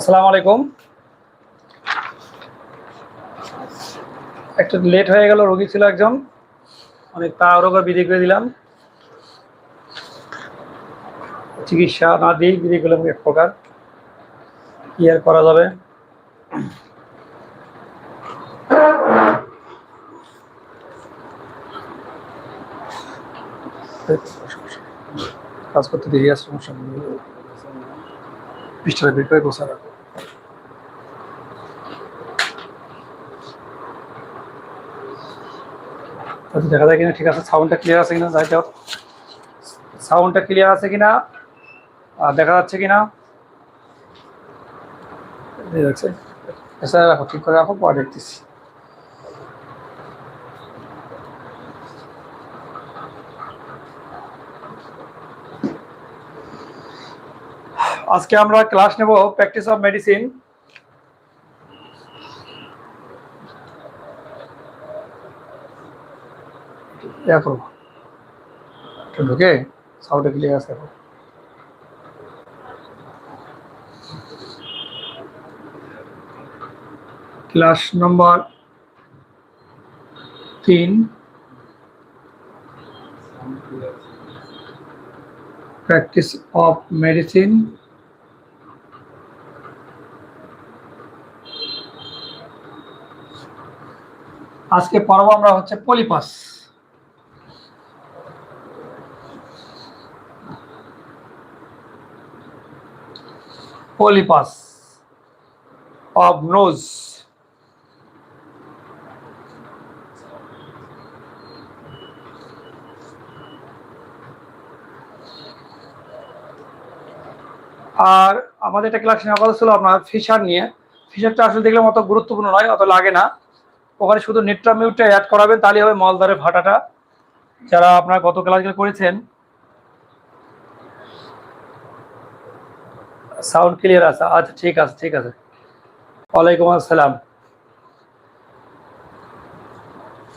আসসালামু আলাইকুম। একটু লেট হয়ে গেল, রোগী ছিল একজন। অনেক তাড়াহুড়ো বিধি করে দিলাম। চিকিৎসা না দিয়ে বিধি করলাম, এক প্রকার। কি আর করা যাবে? কাজ করতে দেরি আছে, সমস্যা পৃষ্ঠাটা বের করে গোছা তাতে দেখা যায় কিনা, ঠিক আছে সাউন্ডটা ক্লিয়ার আছে কিনা, যাই হোক। সাউন্ডটা ক্লিয়ার আছে কিনা, আর দেখা যাচ্ছে কিনা। এই দেখছে। রাখো, ঠিক করে রাখো, পরে দেখতেছি। আজকে আমরা ক্লাস নেব প্র্যাকটিস অফ মেডিসিন দেখো একটু ঢুকে সাউন্ডে ক্লিয়ার আছে এখন। ক্লাস নম্বর তিন। প্র্যাকটিস অফ মেডিসিন আজকে পড়ব আমরা হচ্ছে পলিপাস পলিপাস অফ নোজ আর আমাদের একটা ক্লাস কথা ছিল আপনার ফিশার নিয়ে। ফিশারটা আসলে দেখলে অত গুরুত্বপূর্ণ নয়, অত লাগে না। ওখানে শুধু নিট্রামিউটটা অ্যাড করাবেন তাহলে হবে মলদারের ভাটাটা। যারা আপনার গত ক্লাসগুলো করেছেন সাউন্ড ক্লিয়ার আছে? আচ্ছা ঠিক আছে ঠিক আছে। ওয়ালাইকুম আসসালাম।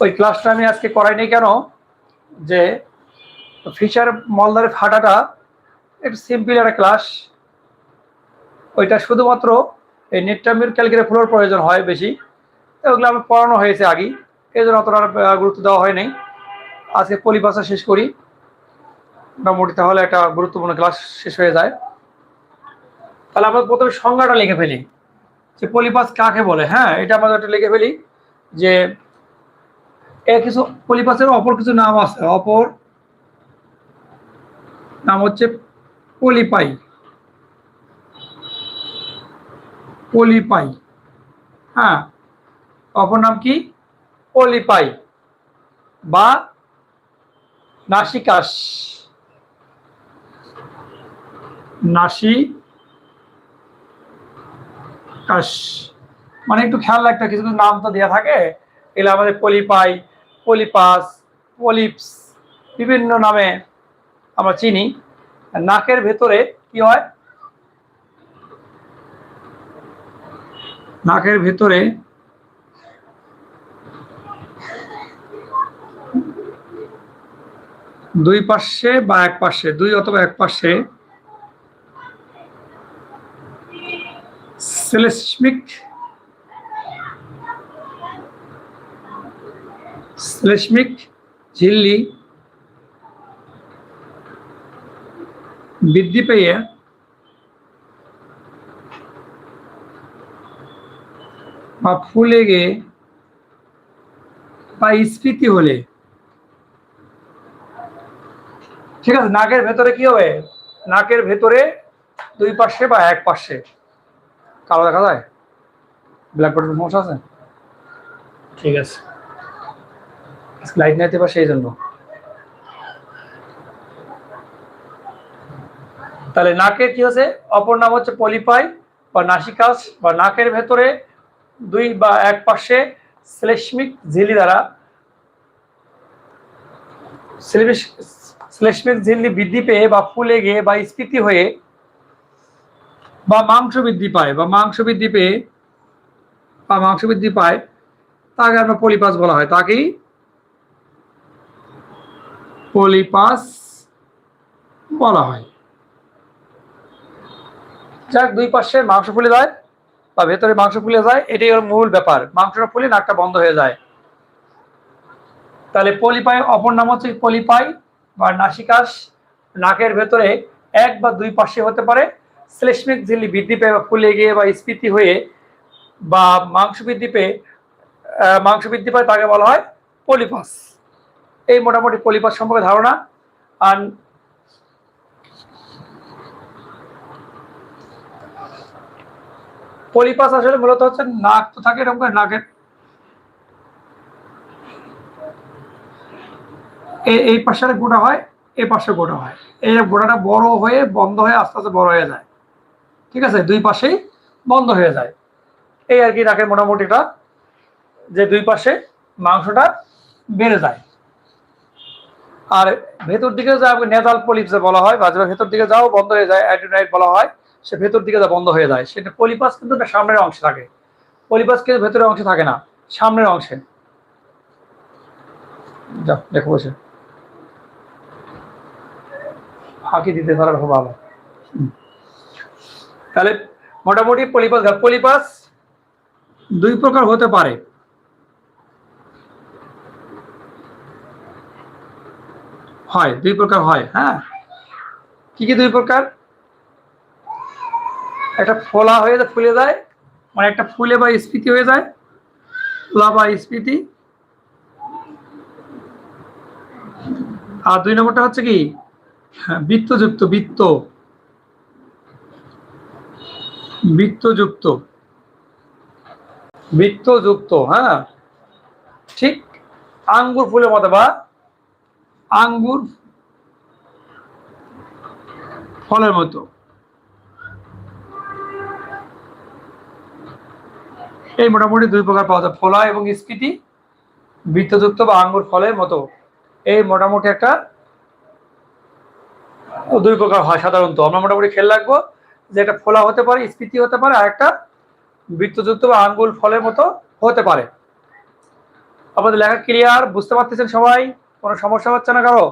ওই ক্লাসটা আমি আজকে করাইনি কেন? যে ফিচার মলদারের ফাটাটা একটু সিম্পল একটা ক্লাস ওইটা শুধুমাত্র এই নেট্রামিউর ক্যালকুলেট ফ্লোর প্রয়োজন হয় বেশি। ওগুলো আমি পড়ানো হয়েছে আগেই। এই জন্য অতটা গুরুত্ব দেওয়া হয় নাই। আজকে পলিপাসা শেষ করি। মোটামুটি তাহলে একটা গুরুত্বপূর্ণ ক্লাস শেষ হয়ে যায়। তাহলে আমরা প্রথমে সংজ্ঞাটা লিখে ফেলি। যে পলিপাস কাকে বলে? হ্যাঁ এটা আমরা একটা লিখে ফেলি যে এর কিছু পলিপাসের অপর কিছু নাম আছে। অপর নাম হচ্ছে পলিপাই। পলিপাই। হ্যাঁ অপর নাম কি? পলিপাই বা নাসিকাস। নাসি কাশ। মানে একটু খেয়াল রাখতে কিছু কিছু নাম তো দেওয়া থাকে। এগুলো আমাদের পলিপাই, পলিপাস, পলিপস বিভিন্ন নামে আমরা চিনি। নাকের ভেতরে কি হয়? নাকের ভেতরে দুই পাশে বা এক পাশে দুই অথবা এক পাশে সেলেসমিক সেলেসমিক ঝিল্লি বৃদ্ধি পেয়ে বা ফুলে গিয়ে বা স্ফীতি হলে। ঠিক আছে, নাকের ভেতরে কি হবে? নাকের ভেতরে দুই পাশে বা এক পাশে। কালো দেখা যায়? ব্ল্যাকবোর্ডের সমস্যা আছে? ঠিক আছে। লাইট নাইতে পারে সেই জন্য। তাহলে নাকের কি হচ্ছে? অপর নাম হচ্ছে পলিপাই বা নাসিকাস বা নাকের ভেতরে দুই বা এক পাশে শ্লেষ্মিক ঝিল্লি দ্বারা শ্লেষ্মিক ঝিল্লি বৃদ্ধি পেয়ে বা ফুলে গিয়ে বা স্ফীতি হয়ে বা মাংস বৃদ্ধি পায়, বা মাংস বৃদ্ধি পেয়ে, বা মাংস বৃদ্ধি পায়, তাকে আমরা পলিপাস বলা হয়। তাকেই পলিপাস বলা হয়। যাক, দুই পাশে মাংস ফুলে যায়, বা ভেতরে মাংস ফুলে যায়, এটাই হলো মূল ব্যাপার। মাংসটা ফুলে নাকটা বন্ধ হয়ে যায়। তাহলে পলিপাই অপর নাম হচ্ছে পলিপাই বা নাসিকাস। নাকের ভেতরে এক বা দুই পাশে হতে পারে। শ্লেষ্মিক ঝিল্লি বৃদ্ধি পেয়ে বা ফুলে গিয়ে বা স্ফীতি হয়ে বা মাংস বৃদ্ধি পেয়ে মাংস বৃদ্ধি পায় তাকে বলা হয় পলিপাস এই মোটামুটি পলিপাস সম্পর্কে ধারণা। আর পলিপাস আসলে মূলত হচ্ছে নাক তো থাকে এরকম করে নাকের। এই পাশে গোটা হয় এই পাশে গোটা হয়। এই গোটাটা বড় হয়ে, বন্ধ হয়ে, আস্তে আস্তে বড় হয়ে যায়। ঠিক আছে? দুই পাশেই বন্ধ হয়ে যায়। এই আর কি নাকের মোটামুটিটা যে দুই পাশে মাংসটা বেড়ে যায়। আর ভেতর দিকে যা নেজাল পলিপসে বলা হয় বা যেটা ভেতর দিকে যাও, বন্ধ হয়ে যায় অ্যাড্রিনাইট বলা হয়, সে ভেতর দিকে যা বন্ধ হয়ে যায়, সেটা পলিপাস কিন্তু সামনের অংশে থাকে। পলিপাস কিন্তু ভেতরের অংশে থাকে না, সামনের অংশে। যা দেখো বসে। ফাঁকি দিতে পারার ভালো। তাহলে মোটামুটি পলিপাস পলিপাস দুই প্রকার হতে পারে। হয় দুই প্রকার হয় হ্যাঁ। কি কি দুই প্রকার? একটা ফোলা হয়ে যায় ফুলে যায় মানে একটা ফুলে বা স্ফীতি হয়ে যায় ফোলা বা স্ফীতি। আর দুই নম্বরটা হচ্ছে কি? হ্যাঁ, বৃত্তযুক্ত বৃত্ত। বৃত্তযুক্ত। বৃত্তযুক্ত হ্যাঁ? ঠিক? আঙ্গুর ফুলের মতো বা আঙ্গুর ফলের মতো। এই মোটামুটি দুই প্রকার পাওয়া যায়, ফলা এবং স্ফীতি, বৃত্তযুক্ত বা আঙ্গুর ফলের মতো। এই মোটামুটি একটা দুই প্রকার হয় সাধারণত। আমরা মোটামুটি খেয়াল রাখব যে একটা ফোলা হতে পারে, স্ফীতি হতে পারে, আর একটা বৃত্তযুক্ত বা আঙ্গুল ফলের মতো হতে পারে। আপনাদের লেখা ক্লিয়ার বুঝতে পারতেছেন সবাই? কোনো সমস্যা হচ্ছে না কারও?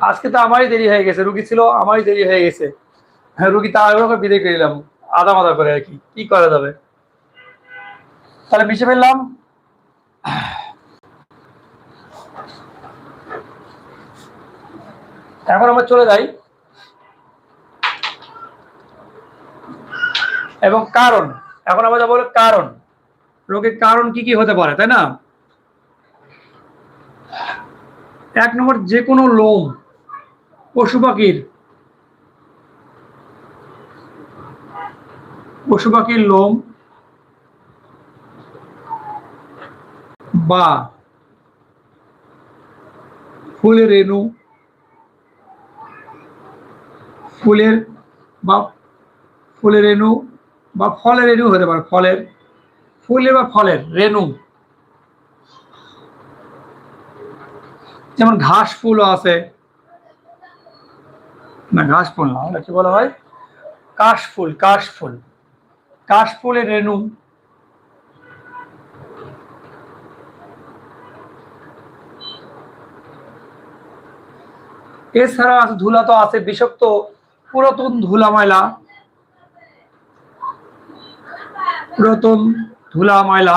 আজকে তো আমারই দেরি হয়ে গেছে, রুগী ছিল, আমারই দেরি হয়ে গেছে। হ্যাঁ রুগী তাড়াহুড়ো করে বিদায় করে দিলাম আদা মাদা করে আর কি। কি করা যাবে? তাহলে মিশে ফেললাম। এখন আমরা চলে যাই। এবং কারণ, এখন আমরা যাব হলো কারণ। রোগের কারণ কি কি হতে পারে, তাই না? এক নম্বর যে কোনো লোম, পশু পাখির পশু পাখির লোম বা ফুলের রেণু ফুলের বা ফুলের রেণু বা ফলের রেণু হতে পারে, ফলের, ফুলের বা ফলের রেণু। যেমন ঘাস ফুলও আছে। না, ঘাস ফুল না ওটা কি বলা হয়? কাশ ফুল কাশ ফুল। কাশ ফুলের রেণু। এছাড়া ধুলা তো আছে, বিষাক্ত পুরাতন ধুলা ময়লা পুরাতন ধুলা ময়লা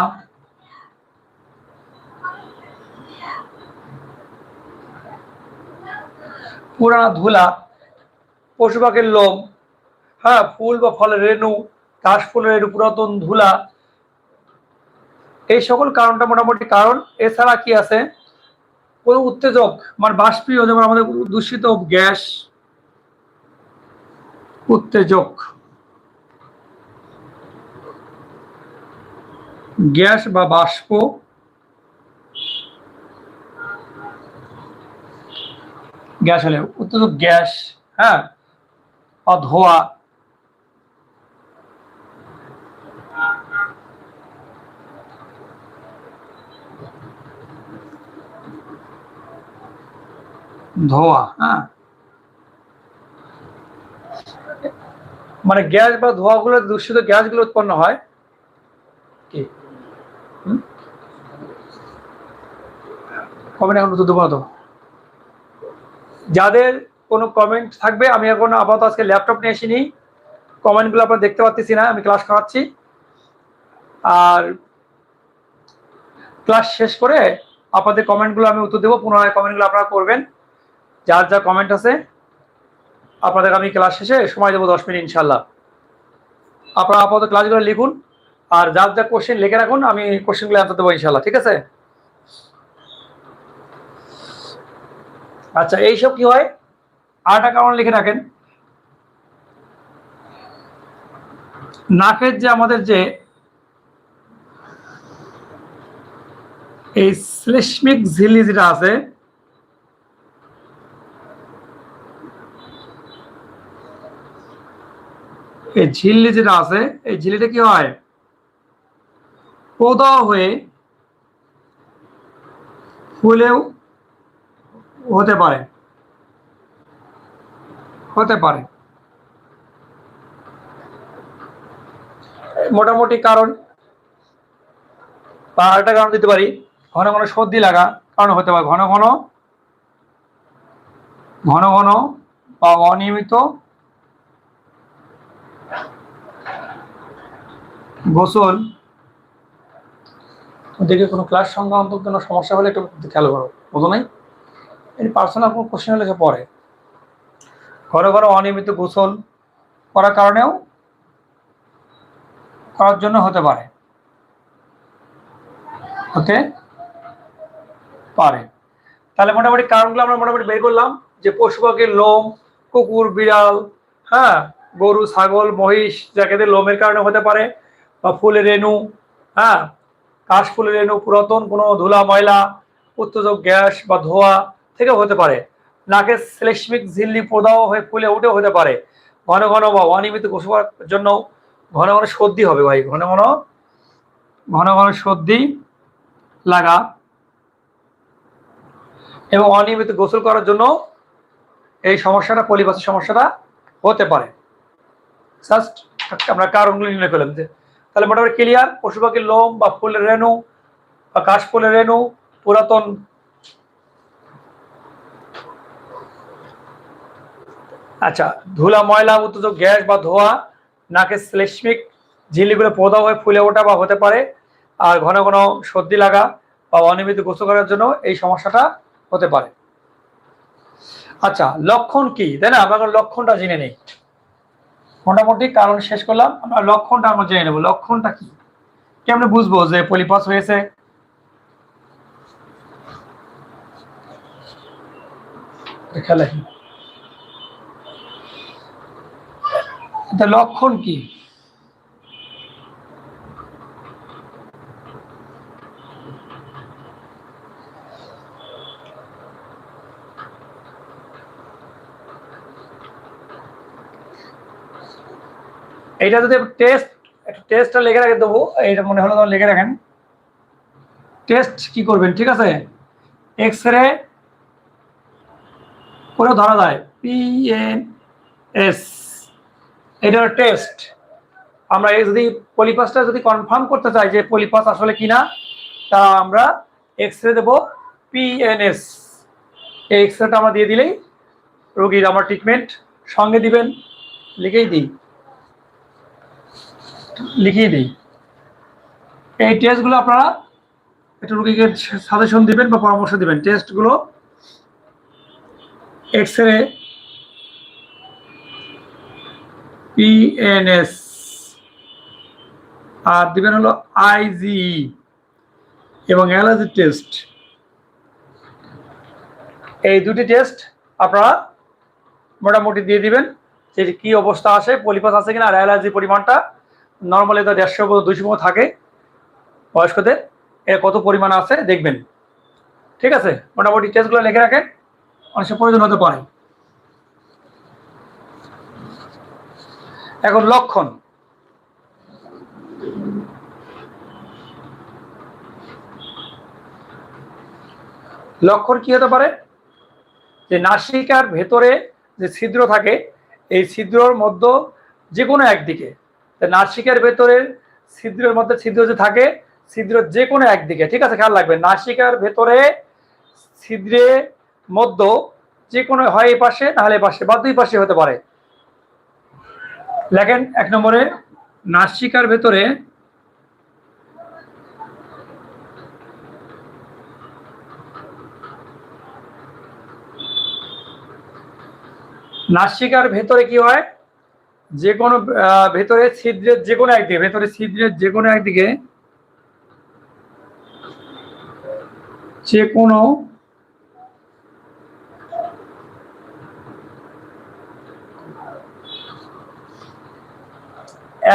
পুরানা ধুলা, পশু পাখির লোম হ্যাঁ ফুল বা ফলের রেণু ঘাস ফুলের রেণু, পুরাতন ধুলা। এই সকল কারণটা মোটামুটি কারণ। এছাড়া কি আছে? কোনো উত্তেজক মানে বাষ্পীয়, যেমন আমাদের দূষিত গ্যাস উত্তেজক। গ্যাস বা বাষ্প। গ্যাস হলে উত্তেজক গ্যাস হ্যাঁ বা ধোয়া। ধোয়া হ্যাঁ। মানে গ্যাস বা ধোঁয়াগুলো দূষিত গ্যাসগুলো উৎপন্ন হয়? কি? কমেন্ট এখন তো দেবো না তো। যাদের কোনো কমেন্ট থাকবে আমি এখন আপাতত আজকে ল্যাপটপ নিয়ে আসিনি। কমেন্টগুলো আপনারা দেখতে পাচ্ছি না আমি ক্লাস করাচ্ছি। আর ক্লাস শেষ করে আপনাদের কমেন্টগুলো আমি উত্তর দেবো পুনরায় কমেন্টগুলো আপনারা করবেন। যার যা কমেন্ট আছে। আপনাদের আমি ক্লাস শেষে সময় দেবো দশ মিনিট ইনশাল্লাহ আপনারা আপাতত ক্লাসগুলো লিখুন, আর যার যা কোশ্চেন লিখে রাখুন, আমি কোশ্চেনগুলো অ্যান্সার দেবো ইনশাল্লাহ ঠিক আছে? আচ্ছা এইসব কি হয়? আরেকটা কারণ লিখে রাখেন। নাকের যে আমাদের যে এই শ্লেষ্মিক ঝিল্লি যেটা আছে এই ঝিল্লি যেটা আছে, এই ঝিল্লিটা কি হয়? প্রদাহ হয়ে ফুলেও হতে পারে। হতে পারে। মোটামুটি কারণ আরেকটা কারণ দিতে পারি, ঘন ঘন সর্দি লাগা কারণ হতে পারে। ঘন ঘন ঘন ঘন বা অনিয়মিত গোসল। দেখে কোনো ক্লাস সংক্রান্ত কোনো সমস্যা হলে একটু খেয়াল করো, বুঝো নাই? এই পার্সোনাল কোনো কোশ্চেন সে পড়ে। ঘরে ঘরে অনিয়মিত গোসল করার কারণেও করার জন্য হতে পারে। হতে পারে। তাহলে মোটামুটি কারণগুলো আমরা মোটামুটি বের করলাম যে পশু পাখির লোম, কুকুর, বিড়াল হ্যাঁ গরু, ছাগল, মহিষ, যাকে লোমের কারণে হতে পারে, বা ফুলের রেণু হ্যাঁ? কাশ ফুলের রেণু, পুরাতন কোনো ধুলা, ময়লা, উত্তেজক গ্যাস বা ধোয়া থেকে হতে পারে। নাকের শ্লেষ্মিক ঝিল্লি প্রদাহ হয়ে ফুলে উঠে হতে পারে। ঘন ঘন বা অনিয়মিত গোসল করার জন্য ঘন ঘন সর্দি হবে ভাই, ঘন ঘন ঘন ঘন সর্দি লাগা এবং অনিয়মিত গোসল করার জন্য এই সমস্যাটা, পলিপাসের সমস্যাটা হতে পারে। জাস্ট আমরা কারণগুলো নির্ণয় করলাম যে, তাহলে মোটামুটি ক্লিয়ার পশু পাখির লোম বা ফুলের রেণু বা কাশ ফুলের রেণু, পুরাতন আচ্ছা ধুলা, ময়লা উত্তেজক গ্যাস বা ধোয়া, নাকের শ্লেষ্মিক ঝিল্লিগুলো পোদা হয়ে ফুলে ওঠা বা হতে পারে, আর ঘন ঘন সর্দি লাগা বা অনিয়মিত গোসল করার জন্য এই সমস্যাটা হতে পারে। আচ্ছা লক্ষণ কি? তাই না? আমরা লক্ষণটা জেনে নেই। মোটামুটি কারণ শেষ করলাম। আমরা লক্ষণটা আমরা জেনে নেব। লক্ষণটা কি? কেমনে বুঝব যে পলিপাস হয়েছে? লক্ষণ কি? এইটা যদি টেস্ট একটা টেস্টটা লিখে রাখে দেবো, এইটা মনে হলো তখন লিখে রাখেন। টেস্ট কি করবেন, ঠিক আছে? এক্স রে করে ধরা যায়। পি এন এস এটা টেস্ট আমরা যদি পলিপাসটা যদি কনফার্ম করতে চাই যে পলিপাস আসলে কিনা, তা আমরা এক্স রে দেবো পিএনএস এই এক্স রেটা আমরা দিয়ে দিলেই রোগীর আমার ট্রিটমেন্ট সঙ্গে দিবেন, লিখেই দিই। লিখিয়ে দিই। এই টেস্টগুলো আপনারা একটু রুগীকে সাজেশন দিবেন বা পরামর্শ দিবেন। টেস্টগুলো এক্স রে পিএনএস আর দিবেন হলো আইজি এবং অ্যালার্জি টেস্ট এই দুটি টেস্ট আপনারা মোটামুটি দিয়ে দিবেন যে কি অবস্থা আসে, পলিপাস আছে কিনা, আর অ্যালার্জি পরিমাণটা নর্মালি তো দেড়শো দুইশো মতো থাকে বয়স্কদের। এর কত পরিমাণ আছে দেখবেন। ঠিক আছে? মোটামুটি টেস্টগুলো লিখে রাখেন। অনেক সময় প্রয়োজন হতে পারে। এখন লক্ষণ। লক্ষণ কি হতে পারে? যে নাসিকার ভেতরে যে ছিদ্র থাকে, এই ছিদ্রর মধ্য যে কোনো একদিকে নাসিকার ভেতরে ছিদ্রের মধ্যে ছিদ্র যে থাকে, ছিদ্র যে কোনো একদিকে, ঠিক আছে? খেয়াল রাখবেন, নাসিকার ভেতরে ছিদ্রে মধ্য যে কোনো হয় এই পাশে নাহলে পাশে, বা দুই পাশে হতে পারে। লেখেন এক নম্বরে নাসিকার ভেতরে নাসিকার ভেতরে কি হয়? যে কোনো ভেতরে ছিদ্রের যে কোনো একদিকে ভেতরে ছিদ্রের যে কোনো একদিকে যে কোনো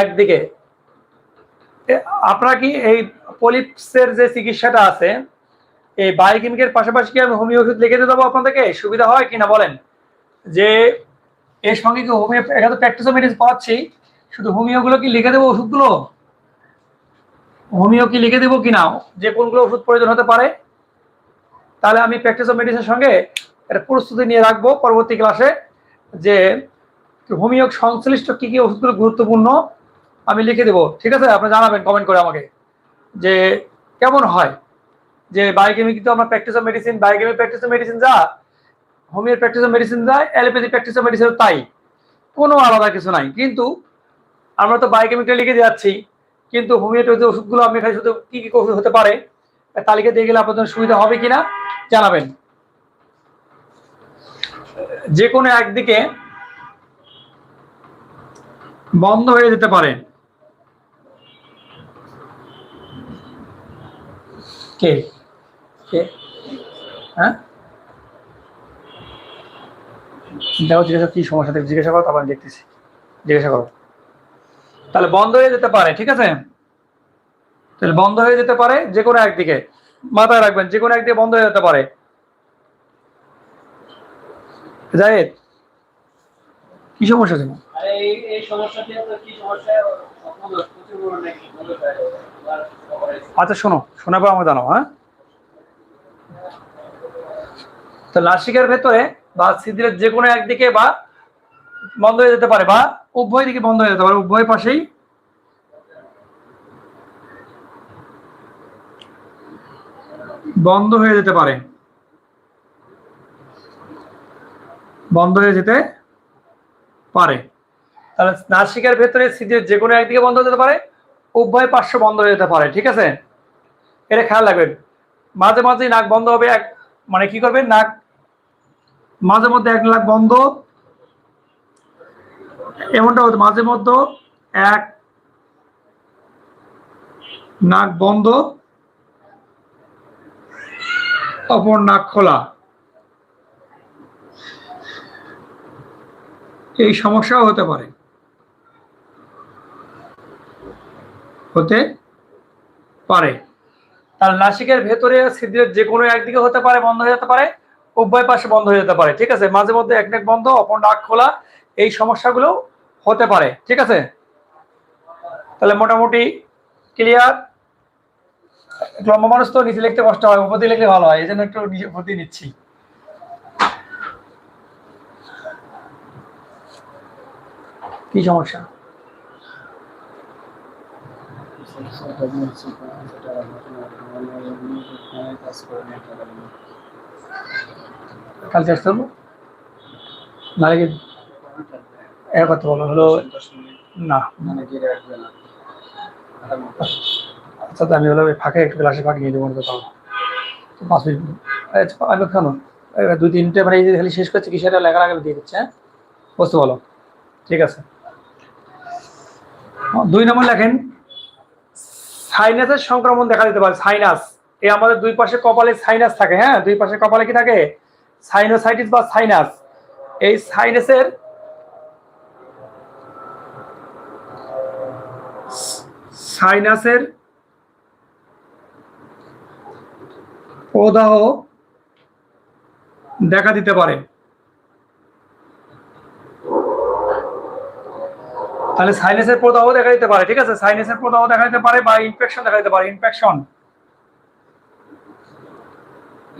একদিকে। আপনারা কি এই পলিপসের যে চিকিৎসাটা আছে, এই বায়োকেমিকের পাশাপাশি কি আমি হোমিও ওষুধ লিখে দিয়ে দেবো আপনাদেরকে? সুবিধা হয় কিনা বলেন? যে এর সঙ্গে কি হোমিও এখানে তো প্র্যাকটিসও মেডিসিন পাচ্ছি? শুধু হোমিওগুলো কি লিখে দেবো ওষুধগুলো? হোমিও কি লিখে দেবো কিনা? যে কোনগুলো ওষুধ প্রয়োজন হতে পারে? তাহলে আমি প্র্যাকটিস অফ মেডিসিনের সঙ্গে একটা প্রস্তুতি নিয়ে রাখব পরবর্তী ক্লাসে যে হোমিও সংশ্লিষ্ট কি কি ওষুধগুলো গুরুত্বপূর্ণ আমি লিখে দেবো। ঠিক আছে? আপনি জানাবেন কমেন্ট করে আমাকে। যে কেমন হয়? যে বায়োকেমিক তো আমরা practice of medicine biochemic practice of medicine যা হোমিও প্র্যাকটিস মেডিসিন যায় অ্যালোপ্যাথি প্র্যাকটিস মেডিসিন তাই। কোনো আলাদা কিছু নাই। কিন্তু আমরা তো বায়োকেমিকটা লিখে যাচ্ছি, কিন্তু হোমিওপ্যাথি ওষুধগুলো আপনি খালি শুধু কি কি ওষুধ হতে পারে তালিকা দিয়ে গেলে আপনাদের সুবিধা হবে কিনা, জানাবেন। যে কোনো একদিকে বন্ধ হয়ে যেতে পারে। কে? কে? হ্যাঁ? দেখো জিজ্ঞাসা কি সমস্যা? থেকে জিজ্ঞাসা করো তারপর দেখতেছি। জিজ্ঞাসা করো। তাহলে বন্ধ হয়ে যেতে পারে ঠিক আছে? তাহলে বন্ধ হয়ে যেতে পারে যে কোনো একদিকে। মাথায় রাখবেন যে কোনো একদিকে বন্ধ হয়ে যেতে পারে। জায়েদ কি সমস্যা ছিল আচ্ছা শোনো শোনার পর আমাকে জানাও হ্যাঁ? তো নাসিকের ভেতরে বা ছিদ্রের যে কোনো একদিকে বা বন্ধ হয়ে যেতে পারে বা উভয় দিকে বন্ধ হয়ে যেতে পারে, উভয় পাশেই। বন্ধ হয়ে যেতে পারে। বন্ধ হয়ে যেতে পারে। তাহলে নাসিকের ভেতরে ছিদ্রের যে কোনো একদিকে বন্ধ হয়ে যেতে পারে, উভয় পার্শ্ব বন্ধ হয়ে যেতে পারে, ঠিক আছে? এটা খেয়াল রাখবেন। মাঝে মাঝে নাক বন্ধ হবে, এক মানে কি করবেন? নাক মাঝে মধ্যে এক লাখ বন্ধ। এমনটা হতো মাঝে মধ্যে এক নাক বন্ধ, অপর নাক খোলা। এই সমস্যাও হতে পারে। হতে পারে। তার নাসিকের ভেতরে ছিদ্রের যে কোনো একদিকে হতে পারে, বন্ধ হয়ে যেতে পারে। উভয় পাশে বন্ধ হয়ে যেতে পারে, ঠিক আছে? মাঝে মধ্যে এক নাক বন্ধ, অপর নাক খোলা, এই সমস্যাগুলো হতে পারে, ঠিক আছে? তাহলে মোটামুটি ক্লিয়ার লম্বা মানুষ তো, নিচে লিখতে কষ্ট হয় উপতি লিখলে ভালো হয় এই জন্য একটু উপর দিয়ে নিচ্ছি। কি সমস্যা? কালকে আসতে কি কথা বলো, হলো না। আচ্ছা আমি হলো ফাঁকে একটু গ্লাসে ফাঁকে নিয়ে দেবো তো পাঁচ মিনিট আমি দুই তিনটে মানে এই খালি শেষ করছে, কি সেটা লেখার আগে দিয়ে দিচ্ছে হ্যাঁ? বলো। ঠিক আছে। দুই নম্বর লেখেন, সাইনাসের সংক্রমণ দেখা দিতে পারে, সাইনাস। এই আমাদের দুই পাশে কপালে সাইনাস থাকে হ্যাঁ? দুই পাশে কপালে কি থাকে? সাইনোসাইটিস বা সাইনাস এই সাইনাসের সাইনাসের প্রদাহ দেখা দিতে পারে। তাহলে সাইনাসের প্রদাহ দেখা দিতে পারে, ঠিক আছে? সাইনাসের প্রদাহ দেখা দিতে পারে বা ইনফেকশন দেখা দিতে পারে ইনফেকশন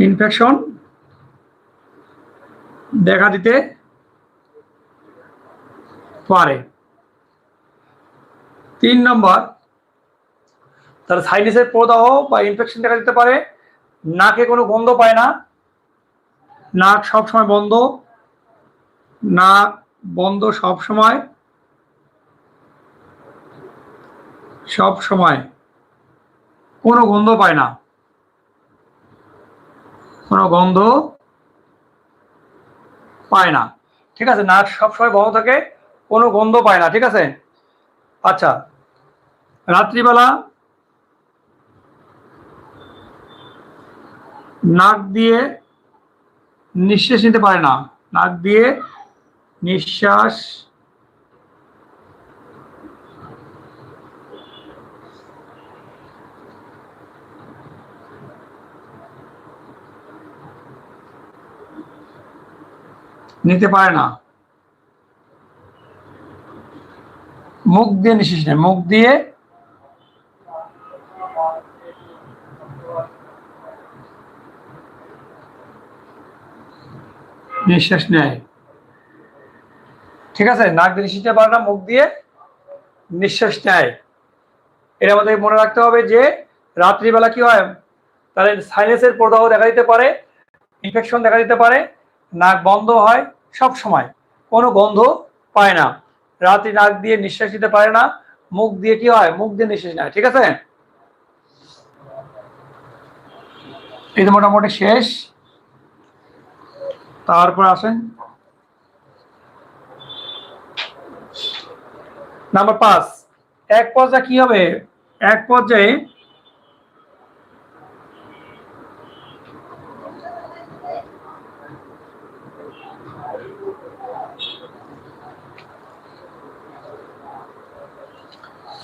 ইনফেকশন দেখা দিতে পারে। তিন নম্বর তাহলে সাইনাসের প্রদাহ বা ইনফেকশন দেখা দিতে পারে। নাকে কোনো গন্ধ পায় না। নাক সব সময় বন্ধ। নাক বন্ধ সব সময় সব সময় কোনো গন্ধ পায় না। কোনো গন্ধ পায় না। ঠিক আছে, নাক সবসময় বন্ধ থাকে, কোনো গন্ধ পায় না, ঠিক আছে? আচ্ছা রাত্রিবেলা নাক দিয়ে নিঃশ্বাস নিতে পারে না। নাক দিয়ে নিঃশ্বাস নিতে পারে না। মুখ দিয়ে নিঃশ্বাস নেয় মুখ দিয়ে নিঃশ্বাস নেয়। ঠিক আছে? নাক দিয়ে নিঃশ্বাস নিতে পারে না, মুখ দিয়ে নিঃশ্বাস নেয়। এটা আমাদের মনে রাখতে হবে যে, রাত্রিবেলা কি হয়? তাহলে সাইনাসের প্রদাহ দেখা দিতে পারে ইনফেকশন দেখা দিতে পারে নাক বন্ধ হয় সব সময়। কোনো গন্ধ পায় না। রাতে নাক দিয়ে নিঃশ্বাস নিতে পারে না। মুখ দিয়ে কি হয়? মুখ দিয়ে নিঃশ্বাস নেয়, ঠিক আছে? এটা মোটামুটি শেষ। তারপর আসেন। নাম্বার পাঁচ। এক পর্যায়ে কি হবে? এক পর্যায়ে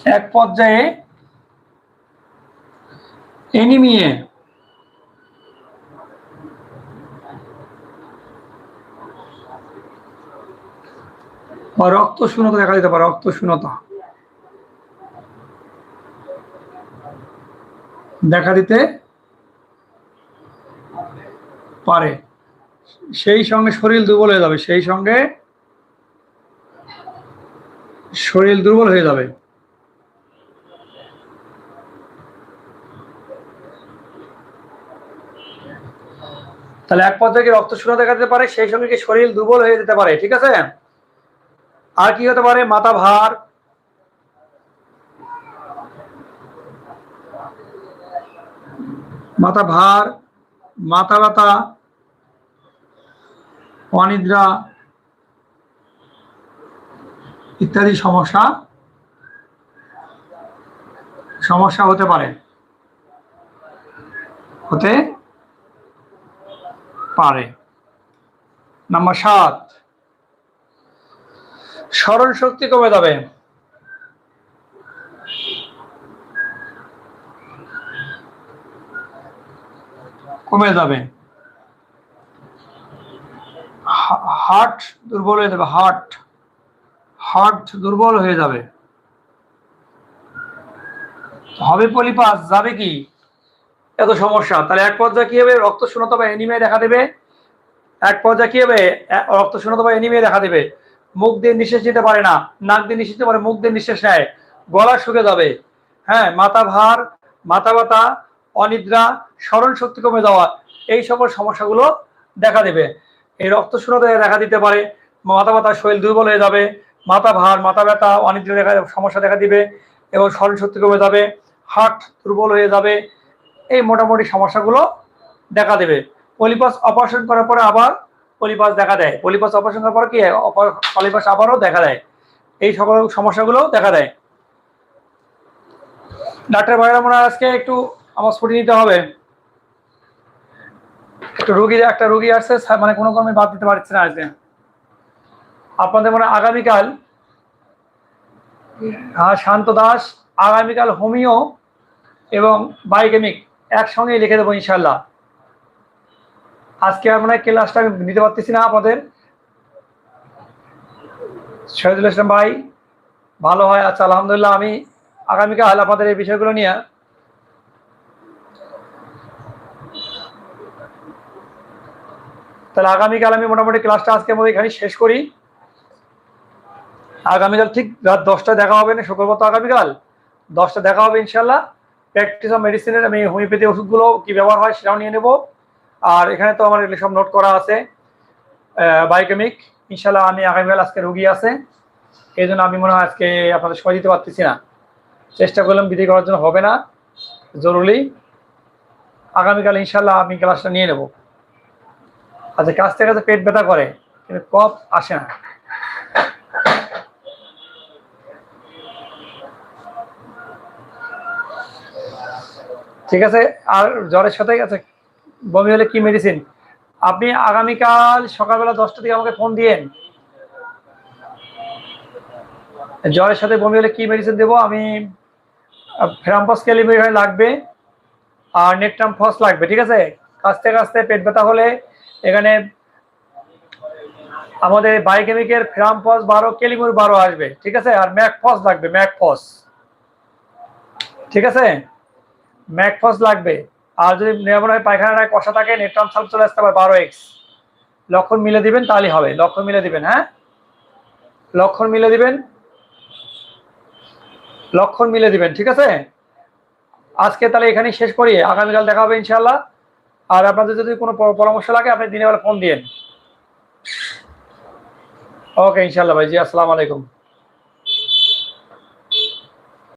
এক পর্যায়ে এনিমিয়ে বা রক্ত শূন্যতা দেখা দিতে পারে রক্ত শূন্যতা দেখা দিতে পারে। সেই সঙ্গে শরীর দুর্বল হয়ে যাবে, সেই সঙ্গে শরীর দুর্বল হয়ে যাবে। তাহলে এক পর্যায়ে কি রক্ত শূন্য দেখা দিতে পারে, সেই সঙ্গে কি শরীর দুর্বল হয়ে যেতে পারে, ঠিক আছে? আর কি হতে পারে? মাথা ভার। মাথা ভার, মাথা ব্যথা, অনিদ্রা ইত্যাদি সমস্যা সমস্যা হতে পারে। হতে পারে। নাম্বার সাত। স্মরণ শক্তি কমে যাবে। কমে যাবে। হার্ট দুর্বল হয়ে যাবে, হার্ট। হার্ট দুর্বল হয়ে যাবে। হবে পলিপাস, যাবে কি? এত সমস্যা। তাহলে এক পর্যায়ে কি হবে? রক্ত শূন্যতা বা এনিমিয়া দেখা দেবে। এক পর্যায়ে কি হবে? রক্ত শূন্যতা বা এনিমিয়া দেখা দেবে। মুখ দিয়ে নিঃশ্বাস নিতে পারে না। নাক দিয়ে নিঃশ্বাস নিতে পারে, মুখ দিয়ে নিঃশ্বাস নেয়। গলা শুকে যাবে। হ্যাঁ মাথা ভার, মাথা ব্যথা, অনিদ্রা, স্মরণ শক্তি কমে যাওয়া, এই সকল সমস্যাগুলো দেখা দেবে। এই রক্ত শূন্যতা দেখা দিতে পারে। মাথা ব্যথা, শরীর দুর্বল হয়ে যাবে। মাথা ভার, মাথা ব্যথা, অনিদ্রা দেখা, সমস্যা দেখা দিবে এবং স্মরণ শক্তি কমে যাবে। হার্ট দুর্বল হয়ে যাবে। মোটামুটি সমস্যাগুলো দেখা দেবে। পলিপাস অপারেশন করার পরে আবার পলিপাস দেখা দেয়। পলিপাস অপারেশন করার পরে কি পলিপাস আবারও দেখা দেয়। এই সকল সমস্যাগুলো দেখা দেয়। ডাক্তার ভাইরা মনে আজকে একটু আমার ছুটি নিতে হবে। একটু রুগী, একটা রুগী আসছে মানে কোনো কর্মে বাদ দিতে পারছে না আজকে। আপনাদের মনে আগামীকাল হ্যাঁ শান্ত দাস, আগামীকাল হোমিও এবং বায়োকেমিক। একসঙ্গে লিখে দেবো ইনশাল্লাহ আজকে আমরা ক্লাসটা আমি নিতে পারতেছি না আপনাদের। শহীদুল ইসলাম ভাই, ভালো হয় আচ্ছা আলহামদুলিল্লাহ, আমি আগামীকাল আপনাদের এই বিষয়গুলো নিয়ে তাহলে আগামীকাল আমি মোটামুটি ক্লাসটা আজকে আমাদের এখানে শেষ করি। আগামীকাল ঠিক রাত দশটায় দেখা হবে না, শুক্রবার তো আগামীকাল। দশটা দেখা হবে ইনশাল্লাহ প্র্যাকটিস অফ মেডিসিনের আমি হোমিওপ্যাথি ওষুধগুলো কি ব্যবহার হয় সেটাও নিয়ে নেব। আর এখানে তো আমার এগুলো সব নোট করা আছে। বায়োকেমিক ইনশাল্লাহ আমি আগামীকাল আজকে রুগী আছে। এই জন্য আমি মনে হয় আজকে আপনাদের সময় দিতে পারতেছি না। চেষ্টা করলাম বিধি করার জন্য হবে না। জরুরি। আগামীকাল ইনশাল্লাহ আমি ক্লাসটা নিয়ে নেব। আচ্ছা কাছ থেকে পেট ব্যথা করে, কিন্তু কফ আসে না। ঠিক আছে? আর জ্বরের সাথে আছে, বমি হলে কি মেডিসিন আপনি আগামীকাল সকালবেলা দশটা থেকে আমাকে ফোন দিয়েন। জ্বরের সাথে বমি হলে কি মেডিসিন দেবো? আমি ফেরাম্পাস ক্যালিমির লাগবে। আর নেটটাম ফস লাগবে, ঠিক আছে? কাস্তে কাস্তে পেট ব্যথা হলে এখানে আমাদের বায়োকেমিকের ফেরাম্পস বারো কেলিমুর বারো আসবে, ঠিক আছে? আর ম্যাক ফস লাগবে ম্যাক ফস ঠিক আছে? ম্যাক ফস লাগবে। আর যদি মনে হয় পায়খানায় কষা থাকে নেট্রাম সালফ চলে আসতে পারে বারো এক্স লক্ষণ মিলে দিবেন, তাহলেই হবে। লক্ষণ মিলে দিবেন হ্যাঁ? লক্ষণ মিলে দিবেন। লক্ষণ মিলে দিবেন, ঠিক আছে? আজকে তাহলে এখানেই শেষ করি। আগামীকাল দেখা হবে ইনশাল্লাহ আর আপনাদের যদি কোনো পরামর্শ লাগে, আপনি দিনের বেলা ফোন দিয়েন। ওকে ইনশাল্লাহ ভাই জি আসসালামু আলাইকুম।